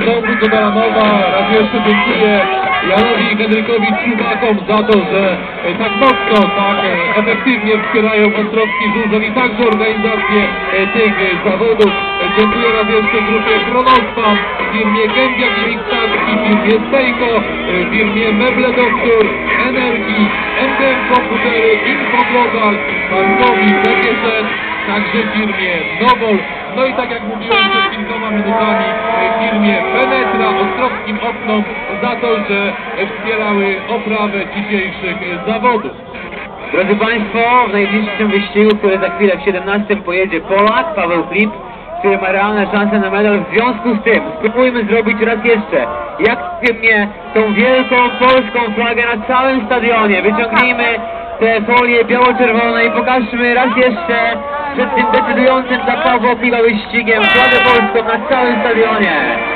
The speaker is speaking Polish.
Dąbrów do Baranowa. Raz jeszcze dziękuję Janowi Henrykowi Czubakom za to, że e, tak mocno, tak e, efektywnie wspierają Ostrowski Żużel i także organizację e, tych zawodów. Dziękuję raz jeszcze grupie Chronospan, firmie Gębiak i Mikstarski, firmie Stejko, firmie Meble Doktor, Energii, MDM Komputery, Infoglobal, Bankowi, PGZ, także firmie Nowol, no i tak jak mówiłem przed kilkoma minutami, e, firmie Penetra, Ostrowskim Oknom za to, że wspierały oprawę dzisiejszych zawodów. Drodzy Państwo, w najbliższym wyścigu, który za chwilę w 17 pojedzie Polak, Paweł Flip, który ma realne szanse na medal. W związku z tym spróbujmy zrobić raz jeszcze, jak mnie tą wielką polską flagę na całym stadionie. Wyciągnijmy te folie biało-czerwone i pokażmy raz jeszcze przed tym decydującym dla Pawła Flipa wyścigiem flagę polską na całym stadionie.